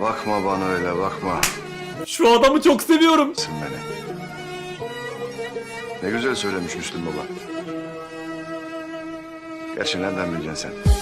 Bakma bana öyle bakma. Şu adamı çok seviyorum. Sen beni. Ne güzel söylemiş Müslüm Baba. Gerçi nereden bileceksin sen?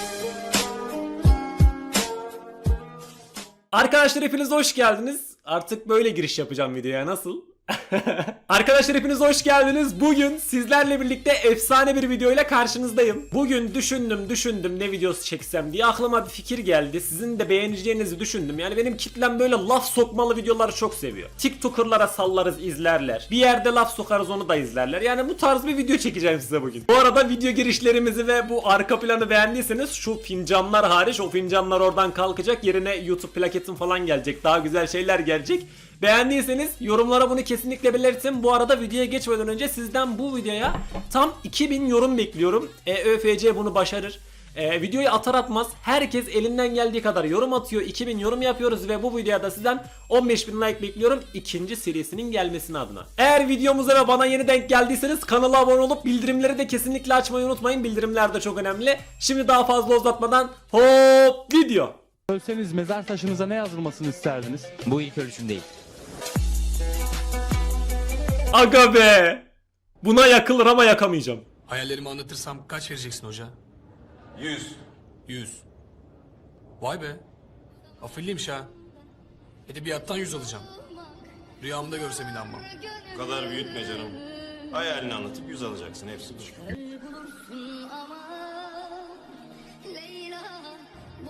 Arkadaşlar hepiniz hoş geldiniz. Artık böyle giriş yapacağım videoya nasıl? Arkadaşlar hepiniz hoş geldiniz. Bugün sizlerle birlikte efsane bir video ile karşınızdayım. Bugün düşündüm düşündüm ne videosu çeksem diye aklıma bir fikir geldi. Sizin de beğeneceğinizi düşündüm. Yani benim kitlem böyle laf sokmalı videoları çok seviyor. TikToker'lara sallarız izlerler. Bir yerde laf sokarız onu da izlerler. Yani bu tarz bir video çekeceğim size bugün. Bu arada video girişlerimizi ve bu arka planı beğendiyseniz şu fincanlar hariç o fincanlar oradan kalkacak. Yerine YouTube plaketim falan gelecek. Daha güzel şeyler gelecek. Beğendiyseniz yorumlara bunu kesinlikle belirtin. Bu arada videoya geçmeden önce sizden bu videoya tam 2000 yorum bekliyorum. E, ÖFC bunu başarır. E, videoyu atar atmaz herkes elinden geldiği kadar yorum atıyor. 2000 yorum yapıyoruz ve bu videoda sizden 15.000 like bekliyorum ikinci serisinin gelmesini adına. Eğer videomuza ve bana yeni denk geldiyseniz kanala abone olup bildirimleri de kesinlikle açmayı unutmayın. Bildirimler de çok önemli. Şimdi daha fazla uzatmadan hop video. Ölseniz mezar taşınıza ne yazılmasını isterdiniz? Bu ilk ölçüm değil. Aga be. Buna yakılır ama yakamayacağım. Hayallerimi anlatırsam kaç vereceksin hoca? Yüz. Yüz. Vay be. Afilliymiş ha. Edebiyattan yüz alacağım. Rüyamda görsem inanmam. Bu kadar büyütme canım. Hayalini anlatıp yüz alacaksın hepsi bu.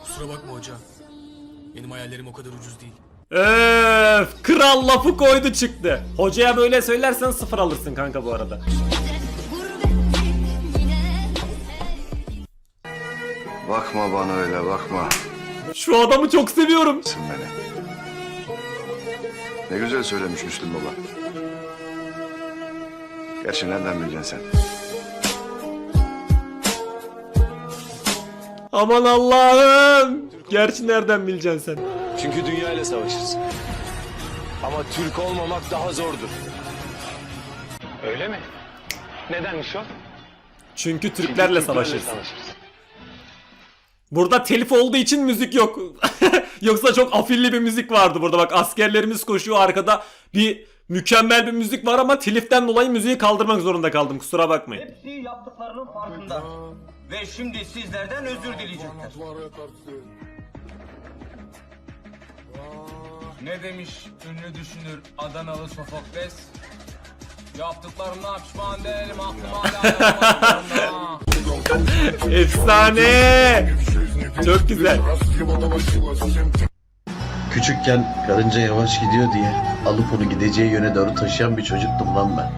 Kusura bakma hoca. Benim hayallerim o kadar ucuz değil. Öf, kral lafı koydu çıktı. Hocaya böyle söylersen sıfır alırsın kanka bu arada. Bakma bana öyle bakma. Şu adamı çok seviyorum. Sen beni. Ne güzel söylemiş Müslüm Baba. Gerçi nereden bileceksin sen? Aman Allah'ım. Gerçi nereden bileceksin sen? Çünkü dünya ile savaşırsın. Ama Türk olmamak daha zordur. Öyle mi? Nedenmiş o? Çünkü Türklerle savaşırsın. Burada telif olduğu için müzik yok. Yoksa çok afilli bir müzik vardı burada. Bak askerlerimiz koşuyor arkada bir mükemmel bir müzik var ama teliften dolayı müziği kaldırmak zorunda kaldım. Kusura bakmayın. Hepsi yaptıklarının farkında. Ve şimdi sizlerden özür dileyecekler. Ne demiş ünlü düşünür Adanalı Sofokles? Yaptıklarımdan pişman değilim aklıma hala Efsane. Çok güzel. Küçükken karınca yavaş gidiyor diye alıp onu gideceği yöne doğru taşıyan bir çocuktum lan ben.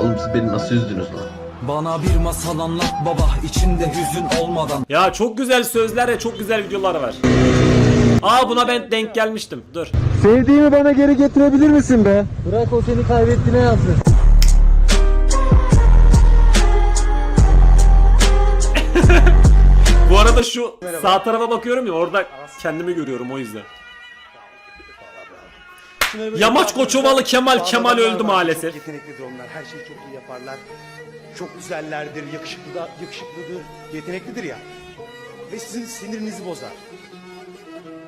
Oğlum siz beni nasıl üzdünüz lan? Bana bir masal anlat baba içinde hüzün olmadan Ya çok güzel sözler ve çok güzel videolar var. Aa buna ben denk gelmiştim. Dur. Sevdiğimi bana geri getirebilir misin be? Bırak o seni kaybettiğine yazdı. Bu arada şu sağ tarafa bakıyorum ya orada kendimi görüyorum o yüzden. Yamaç Koçovalı Kemal Kemal öldü maalesef. Yeteneklidir onlar. Her şeyi çok iyi yaparlar. Çok güzellerdir, yakışıklı da, yakışıklıdır, yeteneklidir ya. Ve sizin sinirinizi bozar.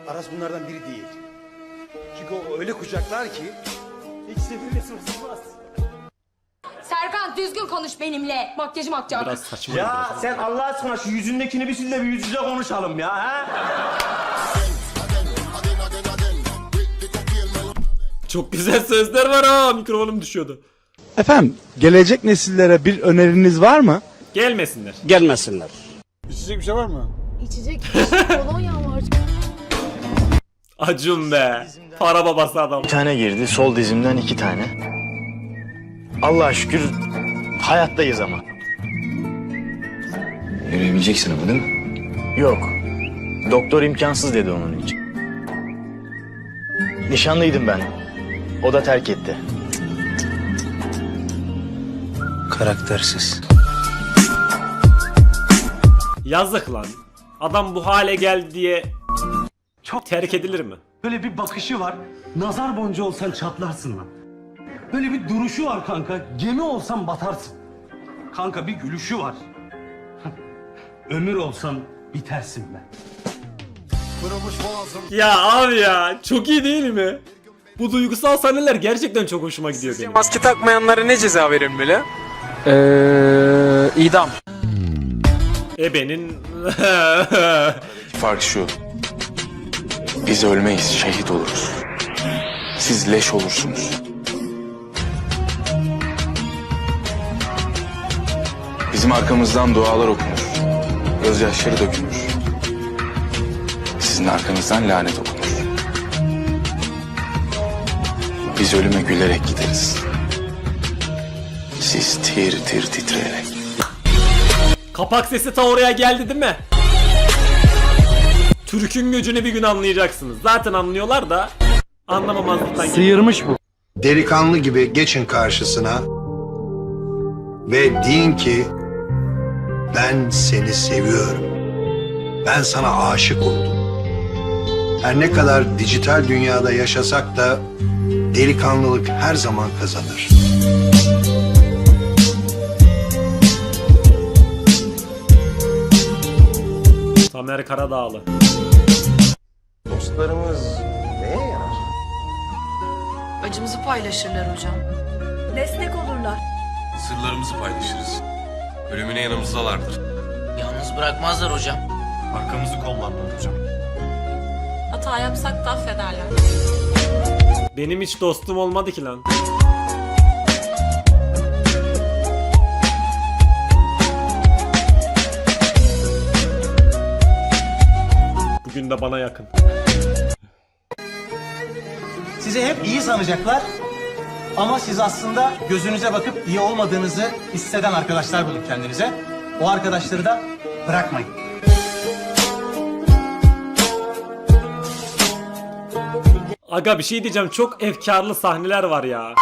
Aras bunlardan biri değil. Çünkü o öyle kucaklar ki hiç sevilmesi bozulmaz. Serkan düzgün konuş benimle. Makyajım akacak. Biraz saçma. biraz. sen Allah aşkına şu yüzündekini bir sil de bir yüz yüze konuşalım ya ha? Çok güzel sözler var ha mikrofonum düşüyordu. Efendim, gelecek nesillere bir öneriniz var mı? Gelmesinler. Gelmesinler. İçecek bir şey var mı? İçecek kolonya var. Acun be. Para babası adam. Bir tane girdi sol dizimden iki tane. Allah'a şükür hayattayız ama. Yürüyebileceksin ama değil mi? Yok. Doktor imkansız dedi onun için. Nişanlıydım ben. O da terk etti. Karaktersiz. Yazık lan. Adam bu hale geldi diye Çok terk edilir mi? Böyle bir bakışı var. Nazar boncuğu olsan çatlarsın lan. Böyle bir duruşu var kanka. Gemi olsan batarsın. Kanka bir gülüşü var. Ömür olsan bitersin be. Ya abi ya çok iyi değil mi? Bu duygusal sahneler gerçekten çok hoşuma gidiyor benim. Maske takmayanlara ne ceza verilmeli? Eee idam. Ebenin... Fark şu. Biz ölmeyiz, şehit oluruz. Siz leş olursunuz. Bizim arkamızdan dualar okunur. Gözyaşları dökülür. Sizin arkanızdan lanet okunur. Biz ölüme gülerek gideriz. Siz tir tir titreyerek. Kapak sesi ta oraya geldi değil mi? Türk'ün gücünü bir gün anlayacaksınız. Zaten anlıyorlar da anlamamazlıktan Sıyırmış bu. Delikanlı gibi geçin karşısına ve deyin ki ben seni seviyorum. Ben sana aşık oldum. Her ne kadar dijital dünyada yaşasak da delikanlılık her zaman kazanır. Tamer Karadağlı. Dostlarımız neye yarar? Acımızı paylaşırlar hocam. Destek olurlar. Sırlarımızı paylaşırız. Ölümüne yanımızdalardır. Yalnız bırakmazlar hocam. Arkamızı kollarlar hocam. Hata yapsak da affederler. Benim hiç dostum olmadı ki lan. Bugün de bana yakın. Sizi hep iyi sanacaklar. Ama siz aslında gözünüze bakıp iyi olmadığınızı hisseden arkadaşlar bulun kendinize. O arkadaşları da bırakmayın. Aga bir şey diyeceğim çok efkarlı sahneler var ya.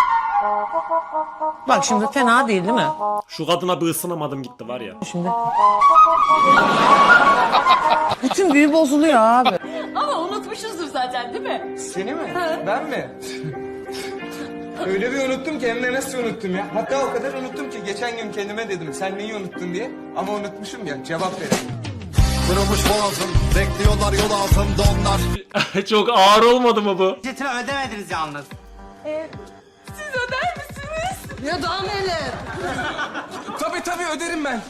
Bak şimdi fena değil değil mi? Şu kadına bir ısınamadım gitti var ya. Şimdi. Bütün büyü bozuluyor abi. Ama unutmuşuzdur zaten değil mi? Seni mi? Ben mi? Öyle bir unuttum ki hem de nasıl unuttum ya. Hatta o kadar unuttum ki geçen gün kendime dedim sen neyi unuttun diye. Ama unutmuşum ya cevap verelim. Kırılmış boğazım, bekliyorlar yol altında onlar. çok ağır olmadı mı bu? Ücretini ödemediniz yalnız. Siz öder misiniz? Ya daha neler? Tabii tabii öderim ben.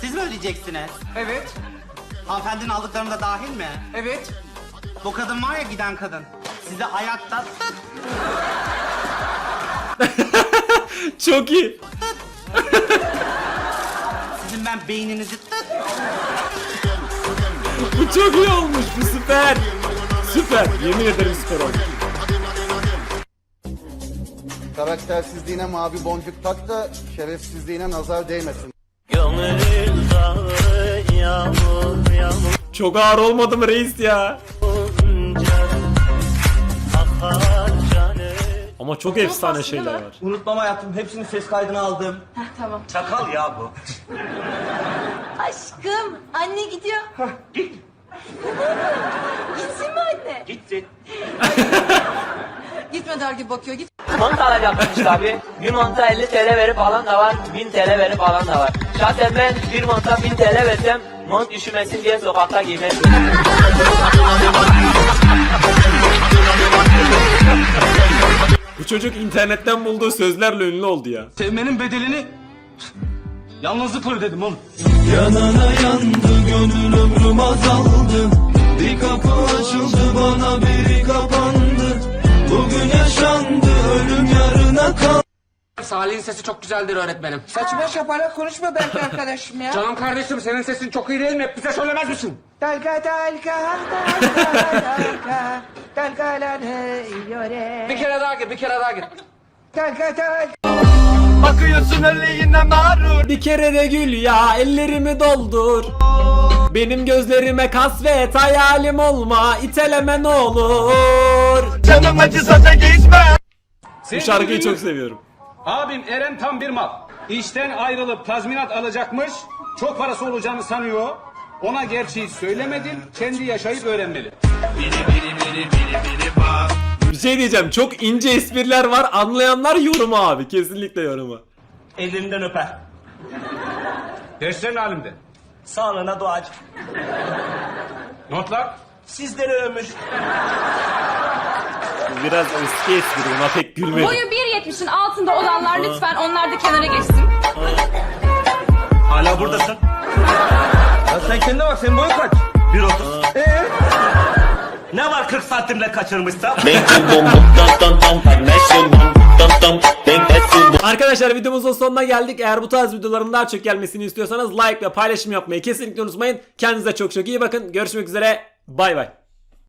Siz mi ödeyeceksiniz? Evet. Hanımefendinin aldıklarım da dahil mi? Evet. Bu kadın var ya giden kadın. Size ayakta tıt Çok iyi. sizin ben beyninizi tıt Bu çok iyi olmuş bu süper. Süper. Yemin ederim süper olmuş. Karaktersizliğine mavi boncuk tak da şerefsizliğine nazar değmesin. Çok ağır olmadı mı reis ya? Ama çok efsane şeyler var. Unutmama yaptım. Hepsini ses kaydına aldım. Tamam. Çakal ya bu. Aşkım anne gidiyor. Git. Gitsin mi anne? Gitsin. Gitme der gibi bakıyor. Git. Mont alacaktım işte abi. Bir monta 50 TL verip alan da var. 1000 TL verip alan da var. Şahsen ben bir monta 1000 TL versem mont üşümesin diye sokakta giymem. Bu çocuk internetten bulduğu sözlerle ünlü oldu ya. Sevmenin bedelini yalnızlıkla ödedim oğlum. Yanana yandı gönül ömrüm azaldı Bir kapı açıldı bana biri kapandı Bugün yaşandı ölüm yarına kaldı Salih'in sesi çok güzeldir öğretmenim. Saçma şaparak konuşma belki arkadaşım ya. Canım kardeşim senin sesin çok iyi değil mi? Hep bize söylemez misin? Dalga dalga dalga dalga dalgalanıyor. Bir kere daha git, bir kere daha git. Dalga dalga. Bakıyorsun öyle yine mağrur Bir kere de gül ya ellerimi doldur. Benim gözlerime kasvet hayalim olma iteleme ne olur. Canım acısa da gitme Bu şarkıyı çok seviyorum. Abim Eren tam bir mal. İşten ayrılıp tazminat alacakmış. Çok parası olacağını sanıyor. Ona gerçeği söylemedim. Kendi yaşayıp öğrenmeli. Bir şey diyeceğim çok ince espriler var anlayanlar yorumu abi kesinlikle yorumu. Ellerinden öper. Derslerin halimde. Sağlığına doğaç. Notlar. sizleri övmüş. Biraz eski espri ona pek gülmedim. Boyu 1.70'in altında olanlar lütfen onlar da kenara geçsin. Hala buradasın. Ya sen kendine bak senin boyun kaç? 1.30. Ee? Ne var 40 santimle kaçırmışsam? Arkadaşlar videomuzun sonuna geldik. Eğer bu tarz videoların daha çok gelmesini istiyorsanız like ve paylaşım yapmayı kesinlikle unutmayın. Kendinize çok çok iyi bakın. Görüşmek üzere. Bay bay.